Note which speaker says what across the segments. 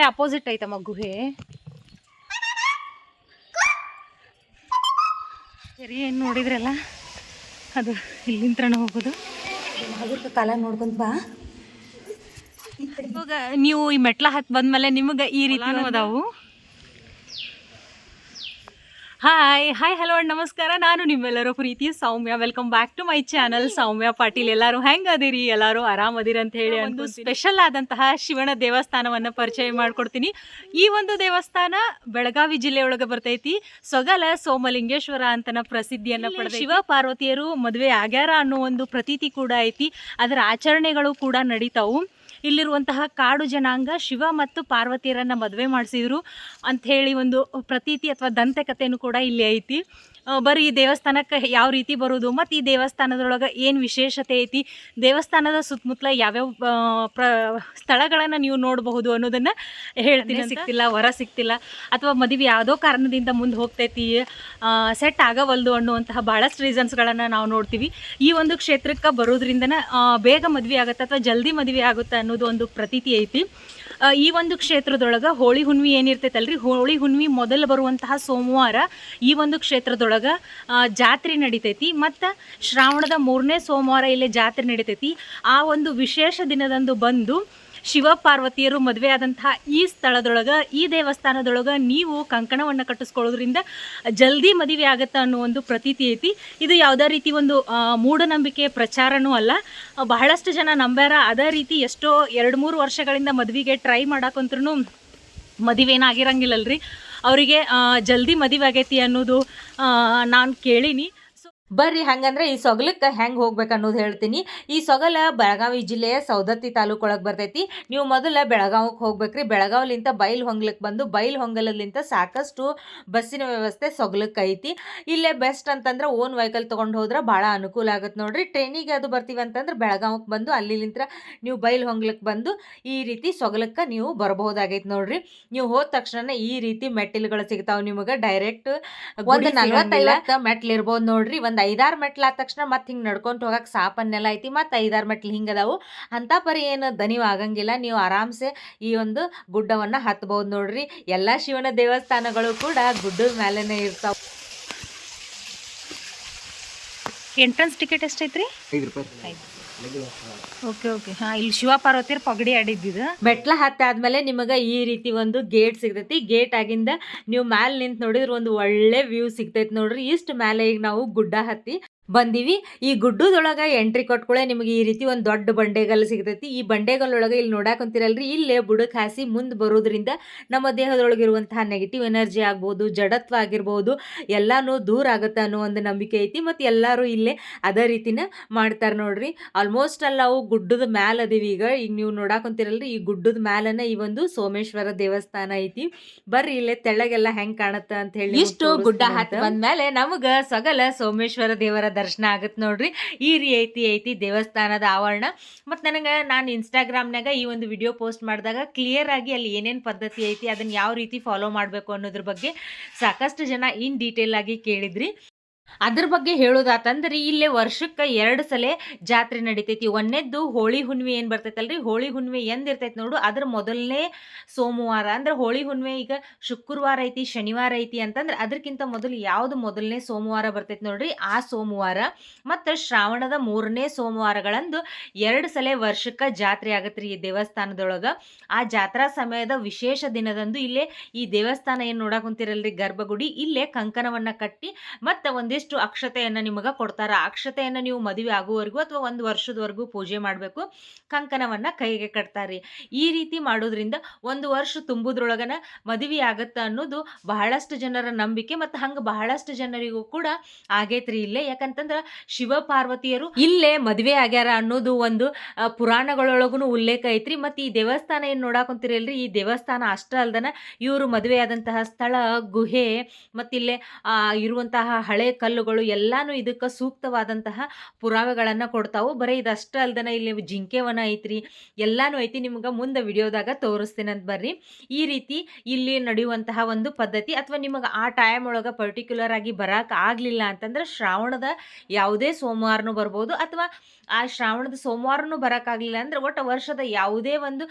Speaker 1: ಅಲ್ಲೇ ಅಪೋಸಿಟ್ ಐತಮ್ಮ ಗುಹೆ. ಸರಿ ಏನು ನೋಡಿದ್ರಲ್ಲ? ಅದು ಇಲ್ಲಿಂತ್ರನ ಹೋಗೋದು.
Speaker 2: ಕಾಲ ನೋಡ್ಕೊಂತ ಬಾ.
Speaker 1: ಇವಾಗ ನೀವು ಈ ಮೆಟ್ಲ ಹತ್ತು ಬಂದ್ಮೇಲೆ ನಿಮಗೆ ಈ ರೀತಿ ಅದಾವು ಹಾಯ್ ಹಾಯ್ ಹಲೋ ನಮಸ್ಕಾರ. ನಾನು ನಿಮ್ಮೆಲ್ಲರೂ ಪ್ರೀತಿ Soumya. Welcome back to my channel Soumya Patil. ಎಲ್ಲರೂ ಹೆಂಗ್ ಅದಿರಿ? ಎಲ್ಲರೂ ಆರಾಮದಿರಿ ಅಂತ ಹೇಳಿ ಒಂದು ಸ್ಪೆಷಲ್ ಆದಂತಹ ಶಿವನ ದೇವಸ್ಥಾನವನ್ನ ಪರಿಚಯ ಮಾಡ್ಕೊಡ್ತೀನಿ. ಈ ಒಂದು ದೇವಸ್ಥಾನ ಬೆಳಗಾವಿ ಜಿಲ್ಲೆಯೊಳಗೆ ಬರ್ತೈತಿ. ಸೊಗಲ ಸೋಮಲಿಂಗೇಶ್ವರ ಅಂತನ ಪ್ರಸಿದ್ಧಿಯನ್ನ ಪಡೆದ ಶಿವ ಪಾರ್ವತಿಯರು ಮದುವೆ ಆಗ್ಯಾರ ಅನ್ನೋ ಒಂದು ಪ್ರತೀತಿ ಕೂಡ ಐತಿ. ಅದರ ಆಚರಣೆಗಳು ಕೂಡ ನಡೀತಾವು. ಇಲ್ಲಿರುವಂತಹ ಕಾಡು ಜನಾಂಗ ಶಿವ ಮತ್ತು ಪಾರ್ವತಿಯರನ್ನು ಮದುವೆ ಮಾಡಿಸಿದ್ರು ಅಂತ ಹೇಳಿ ಒಂದು ಪ್ರತೀತಿ ಅಥವಾ ದಂತಕಥೆನೂ ಕೂಡ ಇಲ್ಲಿ ಐತಿ. ಬರೀ ಈ ದೇವಸ್ಥಾನಕ್ಕೆ ಯಾವ ರೀತಿ ಬರೋದು ಮತ್ತು ಈ ದೇವಸ್ಥಾನದೊಳಗೆ ಏನು ವಿಶೇಷತೆ ಐತಿ ದೇವಸ್ಥಾನದ ಸುತ್ತಮುತ್ತಲ ಯಾವ್ಯಾವ ಪ್ರ ಸ್ಥಳಗಳನ್ನು ನೀವು ನೋಡಬಹುದು ಅನ್ನೋದನ್ನು ಹೇಳ್ತೀನಿ ಸಿಕ್ತಿಲ್ಲ ವರ ಸಿಕ್ತಿಲ್ಲ ಅಥವಾ ಮದುವೆ ಯಾವುದೋ ಕಾರಣದಿಂದ ಮುಂದೆ ಹೋಗ್ತೈತಿ ಸೆಟ್ ಆಗವಲ್ದು ಅನ್ನುವಂತಹ ಭಾಳಷ್ಟು ರೀಸನ್ಸ್ಗಳನ್ನು ನಾವು ನೋಡ್ತೀವಿ. ಈ ಒಂದು ಕ್ಷೇತ್ರಕ್ಕೆ ಬರೋದ್ರಿಂದನೇ ಬೇಗ ಮದುವೆ ಆಗುತ್ತೆ ಅಥವಾ ಜಲ್ದಿ ಮದುವೆ ಆಗುತ್ತೆ ಅನ್ನೋದು ಒಂದು ಪ್ರತೀತಿ ಐತಿ. ಈ ಒಂದು ಕ್ಷೇತ್ರದೊಳಗೆ ಹೋಳಿ ಹುಣ್ಣಿಮೆ ಏನಿರ್ತೈತಲ್ರಿ? ಹೋಳಿ ಹುಣ್ಮಿ ಮೊದಲು ಬರುವಂತಹ ಸೋಮವಾರ ಈ ಒಂದು ಕ್ಷೇತ್ರದೊಳಗೆ ಜಾತ್ರೆ ನಡಿತೈತಿ. ಮತ್ತು ಶ್ರಾವಣದ ಮೂರನೇ ಸೋಮವಾರ ಇಲ್ಲೇ ಜಾತ್ರೆ ನಡಿತೈತಿ. ಆ ಒಂದು ವಿಶೇಷ ದಿನದಂದು ಬಂದು ಶಿವ ಪಾರ್ವತಿಯರು ಮದುವೆ ಆದಂತಹ ಈ ಸ್ಥಳದೊಳಗೆ, ಈ ದೇವಸ್ಥಾನದೊಳಗೆ ನೀವು ಕಂಕಣವನ್ನು ಕಟ್ಟಿಸ್ಕೊಳ್ಳೋದ್ರಿಂದ ಜಲ್ದಿ ಮದುವೆ ಆಗತ್ತೆ ಅನ್ನೋ ಒಂದು ಪ್ರತೀತಿ ಐತಿ. ಇದು ಯಾವುದೇ ರೀತಿ ಒಂದು ಮೂಢನಂಬಿಕೆ ಪ್ರಚಾರನೂ ಅಲ್ಲ. ಬಹಳಷ್ಟು ಜನ ನಂಬ್ಯಾರ. ಅದೇ ರೀತಿ ಎಷ್ಟೋ ಎರಡು ಮೂರು ವರ್ಷಗಳಿಂದ ಮದುವೆಗೆ ಟ್ರೈ ಮಾಡಕ್ಕಂತ್ರೂ ಮದುವೆನ ಆಗಿರಂಗಿಲ್ಲಲ್ರಿ. ಅವರಿಗೆ ಜಲ್ದಿ ಮದುವೆ ಆಗೈತಿ ಅನ್ನೋದು ನಾನು ಕೇಳೀನಿ.
Speaker 2: ಬರ್ರಿ ಹಂಗಂದ್ರೆ ಈ ಸೊಗಲಕ್ಕೆ ಹೆಂಗ್ ಹೋಗ್ಬೇಕು ಅನ್ನೋದು ಹೇಳ್ತೀನಿ. ಈ ಸೊಗಲ ಬೆಳಗಾವಿ ಜಿಲ್ಲೆಯ ಸೌದತ್ತಿ ತಾಲೂಕೊಳಗೆ ಬರ್ತೈತಿ. ನೀವು ಮೊದಲ ಬೆಳಗಾವಕ್ಕೆ ಹೋಗ್ಬೇಕ್ರಿ. ಬೆಳಗಾವ್ಲಿಂತ ಬೈಲ್ ಹೊಂಗ್ಲಕ್ಕೆ ಬಂದು ಬೈಲ್ ಹೊಂಗಲದಿಂದ ಸಾಕಷ್ಟು ಬಸ್ಸಿನ ವ್ಯವಸ್ಥೆ ಸೊಗಲಕ್ಕೆ ಐತಿ. ಇಲ್ಲೇ ಬೆಸ್ಟ್ ಅಂತಂದ್ರೆ ಓನ್ ವೆಹಿಕಲ್ ತೊಗೊಂಡು ಹೋದ್ರೆ ಭಾಳ ಅನುಕೂಲ ಆಗುತ್ತೆ ನೋಡ್ರಿ. ಟ್ರೈನಿಗೆ ಅದು ಬರ್ತೀವಿ ಅಂತಂದ್ರೆ ಬೆಳಗಾವಕ್ಕೆ ಬಂದು ಅಲ್ಲಿಲಿಂತ ನೀವು ಬೈಲ್ ಹೊಂಗ್ಲಕ್ಕೆ ಬಂದು ಈ ರೀತಿ ಸೊಗಲಕ್ಕೆ ನೀವು ಬರಬಹುದಾಗೈತೆ ನೋಡ್ರಿ. ನೀವು ಹೋದ ತಕ್ಷಣ ಈ ರೀತಿ ಮೆಟ್ಟಿಲುಗಳು ಸಿಗ್ತಾವೆ ನಿಮಗೆ. ಡೈರೆಕ್ಟ್ ಒಂದು ನಲ್ವತ್ತೈವತ್ತು ಮೆಟ್ಲು ಇರ್ಬೋದು ನೋಡ್ರಿ. ಒಂದು ಐದಾರು ಮೆಟ್ಲು ಆದ ತಕ್ಷಣ ಮತ್ತೆ ಹಿಂಗೆ ನಡ್ಕೊಂಡು ಹೋಗಕ್ಕೆ ಸಾಪನ್ನೆಲ್ಲ ಐತಿ ಮತ್ತು ಐದಾರು ಮೆಟ್ಲು ಹಿಂಗೆ ಅದಾವು. ಅಂಥ ಪರಿ ಏನು ದಣಿವು ಆಗಂಗಿಲ್ಲ ನೀವು ಆರಾಮ್ಸೆ ಈ ಒಂದು ಗುಡ್ಡವನ್ನು ಹತ್ಬೋದು ನೋಡ್ರಿ. ಎಲ್ಲ ಶಿವನ ದೇವಸ್ಥಾನಗಳು ಕೂಡ ಗುಡ್ಡದ ಮೇಲೆನೇ ಇರ್ತಾವೆ.
Speaker 1: ಎಂಟ್ರೆನ್ಸ್ ಟಿಕೆಟ್ ಎಷ್ಟೈತ್ರಿ?
Speaker 3: ಐದು ರೂಪಾಯಿ.
Speaker 1: Okay okay. ಹಾ, ಇಲ್ಲಿ ಶಿವ ಪಾರ್ವತಿಯರು ಪಗಡಿ ಆಡಿದ್ದಿದ್ದು
Speaker 2: ಮೆಟ್ಲ ಹತ್ತಾದ್ಮೇಲೆ ನಿಮಗೆ ಈ ರೀತಿ ಒಂದು ಗೇಟ್ ಸಿಗ್ತೈತಿ. ಗೇಟ್ ಆಗಿಂದ ನೀವು ಮ್ಯಾಲ್ ನಿಂತ್ ನೋಡಿದ್ರೆ ಒಂದು ಒಳ್ಳೆ ವ್ಯೂ ಸಿಗ್ತೈತಿ ನೋಡ್ರಿ. ಇಷ್ಟು ಮ್ಯಾಲೆ ಈಗ ನಾವು ಗುಡ್ಡ ಹತ್ತಿ ಬಂದೀವಿ. ಈ ಗುಡ್ಡದೊಳಗೆ ಎಂಟ್ರಿ ಕೊಟ್ಕೊಳ್ಳೆ ನಿಮಗೆ ಈ ರೀತಿ ಒಂದು ದೊಡ್ಡ ಬಂಡೆಗಲ್ಲು ಸಿಗ್ತೈತಿ. ಈ ಬಂಡೆಗಲ್ಲೊಳಗೆ ಇಲ್ಲಿ ನೋಡಾಕೊಂತಿರಲ್ರಿ ಇಲ್ಲೇ ಬುಡಕ್ಕೆ ಹಾಸಿ ಮುಂದೆ ಬರೋದ್ರಿಂದ ನಮ್ಮ ದೇಹದೊಳಗಿರುವಂತಹ ನೆಗೆಟಿವ್ ಎನರ್ಜಿ ಆಗ್ಬೋದು ಜಡತ್ವ ಆಗಿರ್ಬೋದು ಎಲ್ಲಾನು ದೂರ ಆಗುತ್ತೆ ಅನ್ನೋ ಒಂದು ನಂಬಿಕೆ ಐತಿ. ಮತ್ತು ಎಲ್ಲರೂ ಇಲ್ಲೇ ಅದೇ ರೀತಿನ ಮಾಡ್ತಾರೆ ನೋಡ್ರಿ. ಆಲ್ಮೋಸ್ಟ್ ಅಲ್ಲಿ ನಾವು ಗುಡ್ಡದ ಮ್ಯಾಲ ಅದೀವಿ ಈಗ. ಈಗ ನೀವು ನೋಡಾಕೊಂತಿರಲ್ರಿ ಈ ಗುಡ್ಡದ ಮ್ಯಾಲನ ಈ ಒಂದು ಸೋಮೇಶ್ವರ ದೇವಸ್ಥಾನ ಐತಿ. ಬರ್ರಿ ಇಲ್ಲೇ ತೆಳ್ಳಗೆಲ್ಲ ಹೆಂಗೆ ಕಾಣುತ್ತೆ ಅಂತ ಹೇಳಿ ಇಷ್ಟು ಗುಡ್ಡ ಹತ್ತಿ ಬಂದ್ಮೇಲೆ ನಮಗೆ ಸಗಲ ಸೋಮೇಶ್ವರ ದೇವರ ದರ್ಶನ ಆಗುತ್ತೆ ನೋಡ್ರಿ. ಈ ರೀತಿ ಐತಿ ದೇವಸ್ಥಾನದ ಆವರಣ. ಮತ್ತು ನನಗೆ ನಾನು ಇನ್ಸ್ಟಾಗ್ರಾಮ್ನಾಗ ಈ ಒಂದು ವಿಡಿಯೋ ಪೋಸ್ಟ್ ಮಾಡಿದಾಗ ಕ್ಲಿಯರ್ ಆಗಿ ಅಲ್ಲಿ ಏನೇನು ಪದ್ಧತಿ ಐತಿ ಅದನ್ನು ಯಾವ ರೀತಿ ಫಾಲೋ ಮಾಡಬೇಕು ಅನ್ನೋದ್ರ ಬಗ್ಗೆ ಸಾಕಷ್ಟು ಜನ ಇನ್ ಡೀಟೇಲ್ ಆಗಿ ಕೇಳಿದ್ರಿ. ಅದ್ರ ಬಗ್ಗೆ ಹೇಳೋದಾತಂದ್ರೆ ಇಲ್ಲೇ ವರ್ಷಕ್ಕೆ ಎರಡು ಸಲ ಜಾತ್ರೆ ನಡಿತೈತಿ. ಒಂದೇದ್ದು ಹೋಳಿ ಹುಣ್ಣಿಮೆ ಏನು ಬರ್ತೈತಲ್ರಿ? ಹೋಳಿ ಹುಣ್ಣಿಮೆ ಎಂದಿರ್ತೈತಿ ನೋಡು. ಅದ್ರ ಮೊದಲನೇ ಸೋಮವಾರ, ಅಂದ್ರೆ ಹೋಳಿ ಹುಣ್ಣಿಮೆ ಈಗ ಶುಕ್ರವಾರ ಐತಿ, ಶನಿವಾರ ಐತಿ ಅಂತಂದ್ರೆ ಅದಕ್ಕಿಂತ ಮೊದಲು ಯಾವುದು ಮೊದಲನೇ ಸೋಮವಾರ ಬರ್ತೈತಿ ನೋಡ್ರಿ? ಆ ಸೋಮವಾರ. ಮತ್ತು ಶ್ರಾವಣದ ಮೂರನೇ ಸೋಮವಾರಗಳಂದು ಎರಡು ಸಲ ವರ್ಷಕ್ಕೆ ಜಾತ್ರೆ ಆಗತ್ರಿ ಈ ದೇವಸ್ಥಾನದೊಳಗೆ. ಆ ಜಾತ್ರಾ ಸಮಯದ ವಿಶೇಷ ದಿನದಂದು ಇಲ್ಲೇ ಈ ದೇವಸ್ಥಾನ ಏನು ನೋಡಕ್ ಕುಂತಿರಲ್ರಿ? ಗರ್ಭಗುಡಿ. ಇಲ್ಲೇ ಕಂಕಣವನ್ನು ಕಟ್ಟಿ ಮತ್ತು ಒಂದಿಷ್ಟು ಅಕ್ಷತೆಯನ್ನು ನಿಮಗೆ ಕೊಡ್ತಾರೆ. ಅಕ್ಷತೆಯನ್ನು ನೀವು ಮದುವೆ ಆಗುವವರೆಗೂ ಅಥವಾ ಒಂದು ವರ್ಷದವರೆಗೂ ಪೂಜೆ ಮಾಡಬೇಕು. ಕಂಕಣವನ್ನು ಕೈಗೆ ಕಟ್ತಾರೆ ಈ ರೀತಿ ಮಾಡೋದ್ರಿಂದ ಒಂದು ವರ್ಷ ತುಂಬುದ್ರೊಳಗನ ಮದುವೆ ಆಗತ್ತೆ ಅನ್ನೋದು ಬಹಳಷ್ಟು ಜನರ ನಂಬಿಕೆ ಮತ್ತು ಹಂಗೆ ಬಹಳಷ್ಟು ಜನರಿಗೂ ಕೂಡ ಆಗೈತ್ರಿ ಇಲ್ಲೇ. ಯಾಕಂತಂದ್ರೆ ಶಿವ ಪಾರ್ವತಿಯರು ಇಲ್ಲೇ ಮದುವೆ ಆಗ್ಯಾರ ಅನ್ನೋದು ಒಂದು ಪುರಾಣಗಳೊಳಗೂ ಉಲ್ಲೇಖ ಐತ್ರಿ. ಮತ್ತು ಈ ದೇವಸ್ಥಾನ ಏನು ನೋಡಾಕೊಂತಿರಲ್ರಿ? ಈ ದೇವಸ್ಥಾನ ಅಷ್ಟ ಅಲ್ದನ ಇವರು ಮದುವೆ ಆದಂತಹ ಸ್ಥಳ, ಗುಹೆ ಮತ್ತಿಲ್ಲೇ ಇರುವಂತಹ ಹಳೆ ಕಲ್ಲು ಕಲ್ಲುಗಳು ಎಲ್ಲಾನು ಇದಕ್ಕೆ ಸೂಕ್ತವಾದಂತಹ ಪುರಾವೆಗಳನ್ನು ಕೊಡ್ತಾವು. ಬರೀ ಇದಷ್ಟೇ ಅಲ್ದನ ಇಲ್ಲಿ ಜಿಂಕೆವನ ಐತ್ರಿ, ಎಲ್ಲಾನು ಐತಿ ನಿಮ್ಗೆ ಮುಂದೆ ವಿಡಿಯೋದಾಗ ತೋರಿಸ್ತೇನೆ ಅಂತ ಬರ್ರಿ. ಈ ರೀತಿ ಇಲ್ಲಿ ನಡೆಯುವಂತಹ ಒಂದು ಪದ್ಧತಿ ಅಥವಾ ನಿಮಗೆ ಆ ಟೈಮ್ ಒಳಗೆ ಪರ್ಟಿಕ್ಯುಲರ್ ಆಗಿ ಬರಕ್ಕೆ ಆಗಲಿಲ್ಲ ಅಂತಂದ್ರೆ ಶ್ರಾವಣದ ಯಾವುದೇ ಸೋಮವಾರನೂ ಬರ್ಬೋದು ಅಥವಾ ಆ ಶ್ರಾವಣದ ಸೋಮವಾರನೂ ಬರೋಕ್ಕಾಗಲಿಲ್ಲ ಅಂದ್ರೆ ಒಟ್ಟು ವರ್ಷದ ಯಾವುದೇ ಒಂದು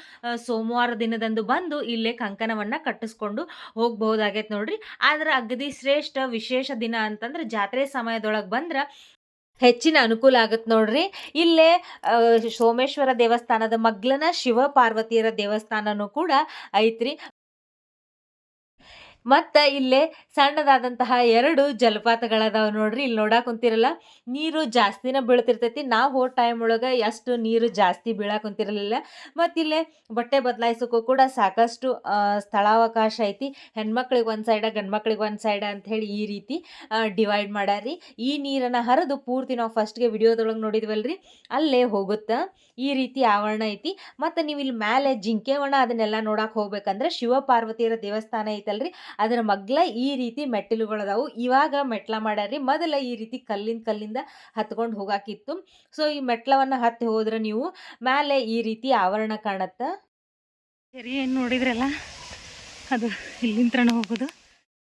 Speaker 2: ಸೋಮವಾರ ದಿನದಂದು ಬಂದು ಇಲ್ಲೇ ಕಂಕಣವನ್ನು ಕಟ್ಟಿಸ್ಕೊಂಡು ಹೋಗ್ಬಹುದಾಗೈತೆ ನೋಡ್ರಿ. ಆದ್ರೆ ಅಗದಿ ಶ್ರೇಷ್ಠ ವಿಶೇಷ ದಿನ ಅಂತಂದ್ರೆ ಜಾತ್ರೆ. ಸಮಯದೊಳಗೆ ಬಂದ್ರ ಹೆಚ್ಚಿನ ಅನುಕೂಲ ಆಗುತ್ತೆ ನೋಡ್ರಿ. ಇಲ್ಲೇ ಸೋಮೇಶ್ವರ ದೇವಸ್ಥಾನದ ಮಗ್ಲನ ಶಿವ ಪಾರ್ವತಿಯರ ದೇವಸ್ಥಾನನೂ ಕೂಡ ಐತ್ರಿ. ಮತ್ತು ಇಲ್ಲೇ ಸಣ್ಣದಾದಂತಹ ಎರಡು ಜಲಪಾತಗಳದಾವೆ ನೋಡ್ರಿ. ಇಲ್ಲಿ ನೋಡಾಕ್ ಕುಂತಿರಲ್ಲ, ನೀರು ಜಾಸ್ತಿನ ಬೀಳ್ತಿರ್ತೈತಿ. ನಾವು ಹೋದ ಟೈಮ್ ಒಳಗೆ ಎಷ್ಟು ನೀರು ಜಾಸ್ತಿ ಬೀಳಾಕ್ ಕುಂತಿರಲಿಲ್ಲ. ಮತ್ತು ಇಲ್ಲೇ ಬಟ್ಟೆ ಬದಲಾಯಿಸೋಕ್ಕೂ ಕೂಡ ಸಾಕಷ್ಟು ಸ್ಥಳಾವಕಾಶ ಐತಿ. ಹೆಣ್ಮಕ್ಳಿಗೆ ಒಂದು ಸೈಡ, ಗಂಡ್ಮಕ್ಳಿಗೆ ಒಂದು ಸೈಡ ಹೇಳಿ ಈ ರೀತಿ ಡಿವೈಡ್ ಮಾಡಾರಿ ಈ ನೀರನ್ನು ಹರಿದು ಪೂರ್ತಿ ನಾವು ಫಸ್ಟ್ಗೆ ವಿಡಿಯೋದೊಳಗೆ ನೋಡಿದ್ವಲ್ರಿ. ಅಲ್ಲೇ ಹೋಗುತ್ತೆ ಈ ರೀತಿ ಆವರಣ ಐತಿ. ಮತ್ತು ನೀವು ಇಲ್ಲಿ ಮೇಲೆ ಜಿಂಕೆವಣ ಅದನ್ನೆಲ್ಲ ನೋಡಕ್ಕೆ ಹೋಗ್ಬೇಕಂದ್ರೆ ಶಿವ ಪಾರ್ವತಿಯರ ದೇವಸ್ಥಾನ ಐತಲ್ರಿ. ಅದರ ಮಗ್ಲ ಈ ರೀತಿ ಮೆಟ್ಟಿಲುಗಳದಾವು ಇವಾಗ ಮೆಟ್ಲ ಮಾಡ್ಯಾರಿ ಮೊದಲ ಈ ರೀತಿ ಕಲ್ಲಿಂದ ಕಲ್ಲಿಂದ ಹತ್ಕೊಂಡು ಹೋಗಾಕಿತ್ತು. ಸೊ ಈ ಮೆಟ್ಲವನ್ನು ಹತ್ತಿ ಹೋದ್ರೆ ನೀವು ಮೇಲೆ ಈ ರೀತಿ ಆವರಣ ಕಾಣತ್ತ?
Speaker 1: ಸರಿ ಏನು ನೋಡಿದ್ರಲ್ಲ? ಅದು ಇಲ್ಲಿಂತ್ರನ ಹೋಗೋದು.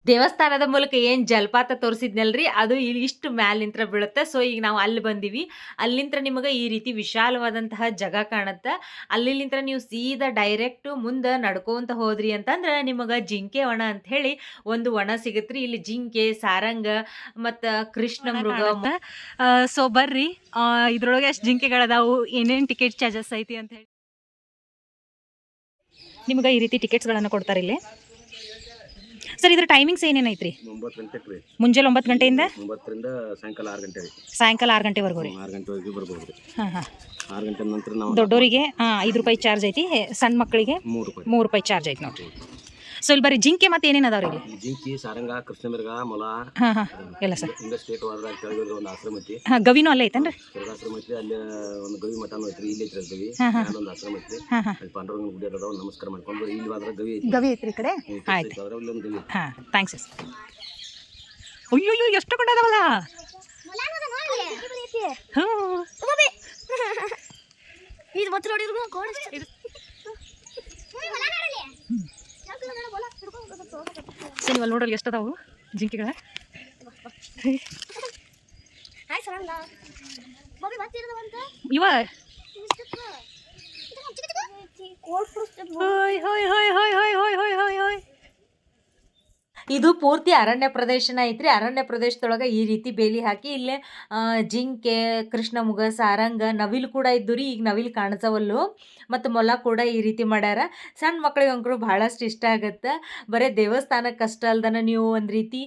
Speaker 2: ದೇವಸ್ಥಾನದ ಮೂಲಕ ಏನು ಜಲಪಾತ ತೋರಿಸಿದ್ನಲ್ರಿ? ಅದು ಇಲ್ಲಿ ಇಷ್ಟು ಮ್ಯಾಲಿಂತ್ರ ಬೀಳುತ್ತೆ. ಸೊ ಈಗ ನಾವು ಅಲ್ಲಿ ಬಂದೀವಿ. ಅಲ್ಲಿಂತ್ರ ನಿಮಗೆ ಈ ರೀತಿ ವಿಶಾಲವಾದಂತಹ ಜಾಗ ಕಾಣುತ್ತೆ. ಅಲ್ಲಿಲಿಂತ್ರ ನೀವು ಸೀದಾ ಡೈರೆಕ್ಟು ಮುಂದೆ ನಡ್ಕೊಂತ ಹೋದ್ರಿ ಅಂತಂದ್ರೆ ನಿಮಗೆ ಜಿಂಕೆ ಒಣ ಅಂತ ಹೇಳಿ ಒಂದು ಒಣ ಸಿಗತ್ರಿ. ಇಲ್ಲಿ ಜಿಂಕೆ ಸಾರಂಗ ಮತ್ತು ಕೃಷ್ಣ ಮೃಗ
Speaker 1: ಸೊ ಬರ್ರಿ. ಇದ್ರೊಳಗೆ ಜಿಂಕೆಗಳ ಜಿಂಕೆಗಳದಾವು. ಏನೇನು ಟಿಕೆಟ್ ಚಾರ್ಜಸ್ ಐತಿ ಅಂತ ಹೇಳಿ. ನಿಮಗೆ ಈ ರೀತಿ ಟಿಕೆಟ್ಸ್ಗಳನ್ನು ಕೊಡ್ತಾರೆ ಇಲ್ಲಿ. ಸರ್ ಇದ್ರ ಟೈಮಿಂಗ್ಸ್ ಏನೇನೈತ್ರಿ
Speaker 3: ಒಂಬತ್ತು ಗಂಟೆಗೆ ರೀ.
Speaker 1: ಮುಂಜಾನೆ ಒಂಬತ್ತು ಗಂಟೆಯಿಂದ?
Speaker 3: ಒಂಬತ್ತರಿಂದ ಸಾಯಂಕಾಲ ಆರು ಗಂಟೆ ರೀ.
Speaker 1: ಸಾಯಂಕಾಲ ಆರು ಗಂಟೆವರೆಗೂ ರೀ.
Speaker 3: ಆರು ಗಂಟೆವರೆಗೆ ಬರ್ಬೋದು ರೀ.
Speaker 1: ಹಾಂ ಹಾಂ.
Speaker 3: ಆರು ಗಂಟೆ ನಂತರ ನಾವು
Speaker 1: ದೊಡ್ಡೋರಿಗೆ ಐದು ರೂಪಾಯಿ ಚಾರ್ಜ್ ಐತಿ ಸಣ್ಣ ಮಕ್ಕಳಿಗೆ
Speaker 3: ಮೂರು ರೂಪಾಯಿ.
Speaker 1: ಮೂರು ರೂಪಾಯಿ ಚಾರ್ಜ್ ಐತಿ ನೋಡ್ರಿ. ಸೊ ಇಲ್ಲಿ ಬರೀ ಜಿಂಕೆ ಮತ್ತೆ ಏನೇನು ಅದಾವ್ರಿ ಇಲ್ಲಿ?
Speaker 3: ಜಿಂಕಿ ಸಾರಂಗ ಕೃಷ್ಣ ಮೃಗ ಮೊಲ
Speaker 1: ಹಾಂ ಹಾಂ. ಎಲ್ಲ ಸರ್.
Speaker 3: ಹಿಂಗ ಸ್ಟೇಟ್ ವಾರದಾಗ ಕೆಳಗೆ ಒಂದು ಆಶ್ರಮ ಐತಿ
Speaker 1: ಹಾಂ ಗವಿನೂ ಅಲ್ಲೇ ಐತೇನ್ರಿ?
Speaker 3: ಆಶ್ರಮ ಐತಿ ಅಲ್ಲಿ ಒಂದು ಗವಿ ಮಠನೂ ಐತ್ರಿ ಇಲ್ಲಿ ಐತ್ರಿ ಗವಿ. ಆಶ್ರಮ ಐತ್ರಿ ಅಲ್ಲಿ ಪಾಂಡುರಂಗನ ಗುಡಿ ಅದಾವ ನಮಸ್ಕಾರ ಮಾಡ್ಕೊಂಡು ಇಲ್ಲಿ ಹೋದ್ರೆ ಗವಿ ಐತಿ
Speaker 1: ಗವಿ ಐತ್ರಿ ಈ ಕಡೆ? ಆಯ್ತು.
Speaker 3: ಒಂದು ಗವಿ ಐತಿ.
Speaker 1: ಹಾಂ ಥ್ಯಾಂಕ್ಸ್ ಸರ್. ಅಯ್ಯೋ ಎಷ್ಟು ಕೊಂಡದವಲ್ಲ ಹ್ಞೂ
Speaker 4: ಇದು ಮತ್ತೆ ನೋಡಿದ್ರು ಕೋಣ
Speaker 1: ಸೊ ನೀವು ಅಲ್ಲಿ ನೋಡಲ್ಲಿ ಎಷ್ಟು ಅದಾವು ಜಿಂಕೆಗಳ ಇವ? ಹೋಯ್ ಹೋಯ್ ಹೋಯ್ ಹೋಯ್ ಹೋಯ್ ಹೋಯ್ ಹೋಯ್ ಹೋಯ್ ಹೋಯ್
Speaker 2: ಇದು ಪೂರ್ತಿ ಅರಣ್ಯ ಪ್ರದೇಶನ ಐತ್ರಿ. ಅರಣ್ಯ ಪ್ರದೇಶದೊಳಗೆ ಈ ರೀತಿ ಬೇಲಿ ಹಾಕಿ ಇಲ್ಲೇ ಜಿಂಕೆ ಜಿಂಕೆ, ಕೃಷ್ಣಮುಗ, ಸಾರಂಗ, ನವಿಲು ಕೂಡ ಇದ್ದು ರೀ ಈಗ ನವಿಲು ಕಾಣಿಸವಲ್ಲು. ಮತ್ತು ಮೊಲ ಕೂಡ ಈ ರೀತಿ ಮಾಡ್ಯಾರ. ಸಣ್ಣ ಮಕ್ಕಳಿಗೆ ಅಂಕರು ಭಾಳಷ್ಟು ಇಷ್ಟ ಆಗುತ್ತೆ. ಬರೀ ದೇವಸ್ಥಾನಕ್ಕೆ ಕಷ್ಟ ಅಲ್ದನ ನೀವು ಒಂದು ರೀತಿ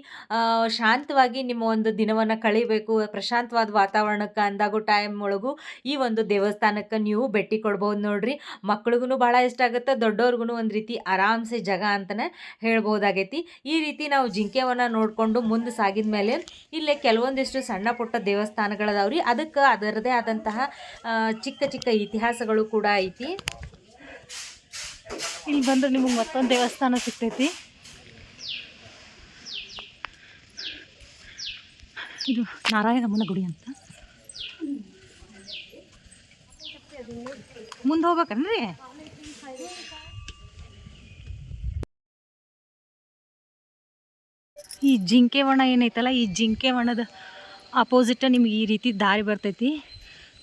Speaker 2: ಶಾಂತವಾಗಿ ನಿಮ್ಮ ಒಂದು ದಿನವನ್ನು ಕಳಿಬೇಕು. ಪ್ರಶಾಂತವಾದ ವಾತಾವರಣಕ್ಕೆ ಅಂದಾಗೋ ಟೈಮ್ ಒಳಗೂ ಈ ಒಂದು ದೇವಸ್ಥಾನಕ್ಕೆ ನೀವು ಭೇಟಿ ಕೊಡ್ಬೋದು ನೋಡ್ರಿ. ಮಕ್ಳಿಗೂ ಭಾಳ ಇಷ್ಟ ಆಗುತ್ತೆ. ದೊಡ್ಡವ್ರಿಗೂ ಒಂದು ರೀತಿ ಆರಾಮ್ಸೆ ಜಾಗ ಅಂತಲೇ ಹೇಳ್ಬೋದಾಗೈತಿ. ಈ ರೀತಿ ನಾವು ಜಿಂಕೆವನ್ನ ನೋಡಿಕೊಂಡು ಮುಂದೆ ಸಾಗಿದ ಮೇಲೆ ಇಲ್ಲೇ ಕೆಲವೊಂದಿಷ್ಟು ಸಣ್ಣ ಪುಟ್ಟ ದೇವಸ್ಥಾನಗಳದಾವ್ರಿ. ಅದಕ್ಕೆ ಅದರದೇ ಆದಂತಹ ಚಿಕ್ಕ ಚಿಕ್ಕ ಇತಿಹಾಸಗಳು ಕೂಡ ಐತಿ.
Speaker 1: ಇಲ್ಲಿ ಬಂದ್ರೆ ನಿಮಗೆ ಮತ್ತೊಂದು ದೇವಸ್ಥಾನ ಸಿಗ್ತೈತಿ. ಇದು ನಾರಾಯಣಮ್ಮನ ಗುಡಿ ಅಂತ. ಮುಂದೆ ಹೋಗ್ಬೇಕನ್ರಿ? ಈ ಜಿಂಕೆ ವಣ ಏನೈತಲ್ಲ, ಈ ಜಿಂಕೆ ವಣದ ಅಪೋಸಿಟ್ ನಿಮ್ಗೆ ಈ ರೀತಿ ದಾರಿ ಬರ್ತೈತಿ.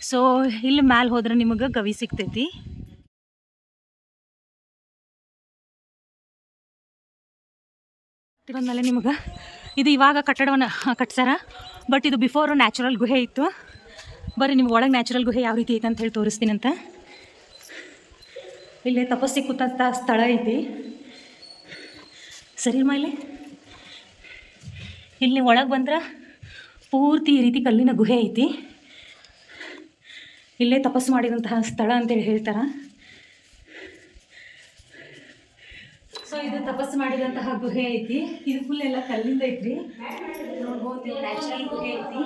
Speaker 1: ಸೊ ಇಲ್ಲಿ ಮ್ಯಾಲೆ ಹೋದ್ರೆ ನಿಮಗೆ ಗವಿ ಸಿಗ್ತೈತಿ. ಬಂದಮೇಲೆ ನಿಮಗೆ ಇದು ಇವಾಗ ಕಟ್ಟಡವನ್ನು ಕಟ್ಸಾರ ಬಟ್ ಇದು ಬಿಫೋರ್ ನ್ಯಾಚುರಲ್ ಗುಹೆ ಇತ್ತು. ಬರೀ ನಿಮ್ಗೆ ಒಳಗೆ ನ್ಯಾಚುರಲ್ ಗುಹೆ ಯಾವ ರೀತಿ ಐತೆ ಅಂತ ಹೇಳಿ ತೋರಿಸ್ತೀನಿ ಅಂತ. ಇಲ್ಲೇ ತಪಸ್ಸಿ ಕೂತಂಥ ಸ್ಥಳ ಐತಿ. ಸರಿ ಮೇಲೆ ಒಳಗೆ ಬಂದ್ರೆ ಪೂರ್ತಿ ಈ ರೀತಿ ಕಲ್ಲಿನ ಗುಹೆ ಐತಿ. ಇಲ್ಲೇ ತಪಸ್ಸು ಮಾಡಿದಂತಹ ಸ್ಥಳ ಅಂತೇಳಿ ಹೇಳ್ತಾರೆ. ಸೊ ಇದು ತಪಸ್ಸು ಮಾಡಿದಂತಹ ಗುಹೆ ಐತಿ. ಇದು ಫುಲ್ ಎಲ್ಲ ಕಲ್ಲಿಂದ ಐತ್ರಿ. ನೋಡ್ಬೋದು ಗುಹೆ ಐತಿ.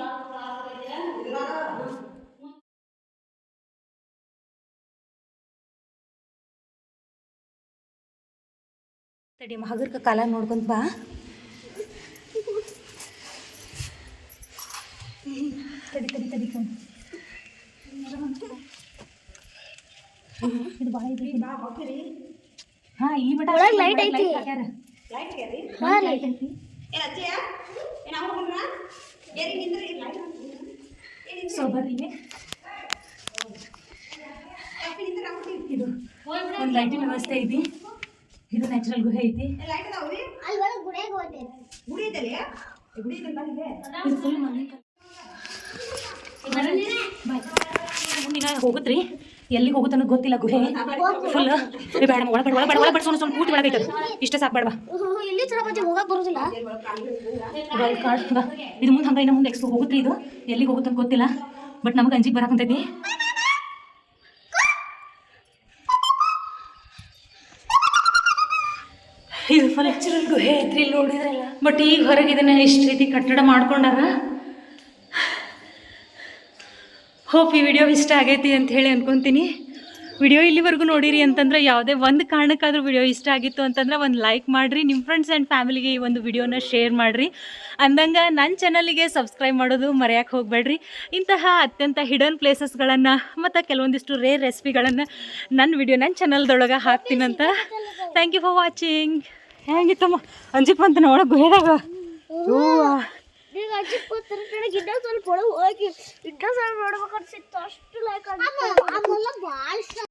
Speaker 1: ತಡಿ, ಮಹಾಗರ್ಕ ಕಾಲ ನೋಡ್ಕೊಂತ ಬಾ. ತಡಿ ತಡಿ ತಡಿ ಫೋನ್ ಇದು ಬಾಯಿ ಹಾ ಇಲ್ಲಿ ಮಟ
Speaker 4: ಒಳಗ್ light ಐತಿ. ಹಾ
Speaker 1: light ಐತಿ. ಸೊ ಬರ್ರಿ ಇದು ಒಂದು ಲೈಟಿನ ವ್ಯವಸ್ಥೆ ಐತಿ. ಇದು ನ್ಯಾಚುರಲ್ ಗುಹೆ ಐತಿ.
Speaker 4: ಅಲ್ಲಿ ಒಳಗೆ ಗುಡಿಯಾಗ ಹೋಗ್ತೇವೆ
Speaker 1: ಇದು ಫುಲ್ ಮನೆ ಮುಂದಿನ ಹೋಗುತ್ತ್ರಿ ಎಲ್ಲಿಗೆ ಹೋಗುತ್ತೆ ಅನ್ನೋದು ಗೊತ್ತಿಲ್ಲ ಗುಹೆ. ಫುಲ್ ಬೇಡ ಒಳಗೆ ಬೇಡ ಒಳಗೆ ಬಡ ಸೋಣ ಸೋಣ ಸೊನ್ನ ಪೂರ್ತಿ ಒಳಗೆ ಐತದ ಇಷ್ಟೇ ಸಾಕು ಬೇಡವಾ
Speaker 4: ಇಲ್ಲಿ ಚಲೋ ಬಜ್ಜಿ ಹೋಗಕ್ ಬರೋದಿಲ್ಲ.
Speaker 1: ಇದು ಮುಂದೆ ಹಂಗೆ ಇನ್ನು ಮುಂದೆ ಎಕ್ಸ್ಪೋ ಹೋಗುತ್ತೆ ಇದು. ಎಲ್ಲಿಗೆ ಹೋಗುತ್ತೆ ಅಂತ ಗೊತ್ತಿಲ್ಲ. ಬಟ್ ನಮಗೆ ಅಂಜಿಗೆ ಬರಕಂತೈತಿ ಇದು ಫುಲ್ ಗುಹೆ ಐತ್ರಿ ಇಲ್ಲಿ ನೋಡಿದ್ರಲ್ಲ. ಬಟ್ ಈಗ ಹೊರಗೆ ಇದನ್ನ ಇಷ್ಟು ರೀತಿ ಕಟ್ಟಡ ಮಾಡ್ಕೊಂಡಾರ ಹೋಪ್ ಈ ವಿಡಿಯೋ ಇಷ್ಟ ಆಗೈತಿ ಅಂತ ಹೇಳಿ ವಿಡಿಯೋ ಇಲ್ಲಿವರೆಗೂ ನೋಡಿರಿ ಅಂತಂದ್ರೆ ಯಾವುದೇ ಒಂದು ಕಾರಣಕ್ಕಾದರೂ ವಿಡಿಯೋ ಇಷ್ಟ ಆಗಿತ್ತು ಅಂತಂದ್ರೆ ಒಂದು ಲೈಕ್ ಮಾಡಿರಿ ನಿಮ್ಮ ಫ್ರೆಂಡ್ಸ್ ಆ್ಯಂಡ್ ಫ್ಯಾಮಿಲಿಗೆ ಈ ಒಂದು ವಿಡಿಯೋನ ಶೇರ್ ಮಾಡಿರಿ. ಅಂದಂಗೆ ನನ್ನ ಚಾನಲಿಗೆ ಸಬ್ಸ್ಕ್ರೈಬ್ ಮಾಡೋದು ಮರೆಯೋಕೆ ಹೋಗಬೇಡ್ರಿ. ಇಂತಹ ಅತ್ಯಂತ ಹಿಡನ್ ಪ್ಲೇಸಸ್ಗಳನ್ನು ಮತ್ತು ಕೆಲವೊಂದಿಷ್ಟು ರೇರ್ ರೆಸಿಪಿಗಳನ್ನು ನನ್ನ ವಿಡಿಯೋ ನನ್ನ ಚಾನಲ್ದೊಳಗೆ ಹಾಕ್ತೀನಂತ ಥ್ಯಾಂಕ್ ಯು ಫಾರ್ ವಾಚಿಂಗ್ ಹೇಗಿತ್ತಮ್ಮ? ಅಂಜಿಕ್ ಬಂತ ಒಳಗೆ ಗುಹೆದಾಗ
Speaker 4: ಈಗ ಅಜ್ಜಿ ಕೂತಿರ್ತಾಳೆ ಗಿಡ್ಡ ಸ್ವಲ್ಪ ಒಳಗೆ ಹೋಗಿ ಗಿಡ್ಡ ಸ್ವಲ್ಪ ನೋಡ್ಬೇಕಂತ ಸಿಕ್ತು ಅಷ್ಟು ಲೈಕ್ ಭಾಳ